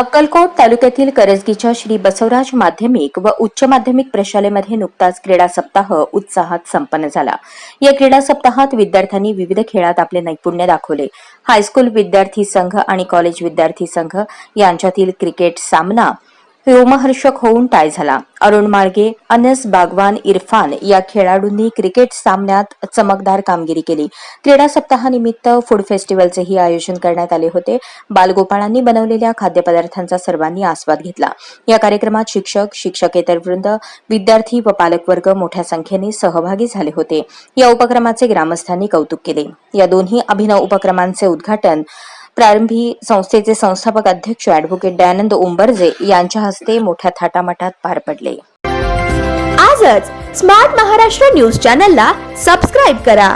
अक्कलकोट तालुक्यातील करजगीच्या श्री बसवराज माध्यमिक व उच्च माध्यमिक प्रशालेमध्ये नुकताच क्रीडा सप्ताह उत्साहात संपन्न झाला. या क्रीडा सप्ताहात विद्यार्थ्यांनी विविध खेळात आपले नैपुण्य दाखवले. हायस्कूल विद्यार्थी संघ आणि कॉलेज विद्यार्थी संघ यांच्यातील क्रिकेट सामना रोमहर्षक होऊन टाय झाला. अरुण माळगे अनस बागवान इरफान या खेळाडूंनी क्रिकेट सामन्यात चमकदार कामगिरी केली. क्रीडा सप्ताहानिमित्त फूड फेस्टिवलचेही आयोजन करण्यात आले होते. बालगोपाळांनी बनवलेल्या खाद्यपदार्थांचा सर्वांनी आस्वाद घेतला. या कार्यक्रमात शिक्षक शिक्षकेतर वृंद विद्यार्थी व पालकवर्ग मोठ्या संख्येने सहभागी झाले होते. या उपक्रमाचे ग्रामस्थांनी कौतुक केले. या दोन्ही अभिनव उपक्रमांचे उद्घाटन प्रारंभी संस्थेचे संस्थापक अध्यक्ष अॅडव्होकेट दयानंद उंबरजे यांच्या हस्ते मोठ्या थाटामाटात पार पडले. आजच स्मार्ट महाराष्ट्र न्यूज चॅनलला सबस्क्राईब करा.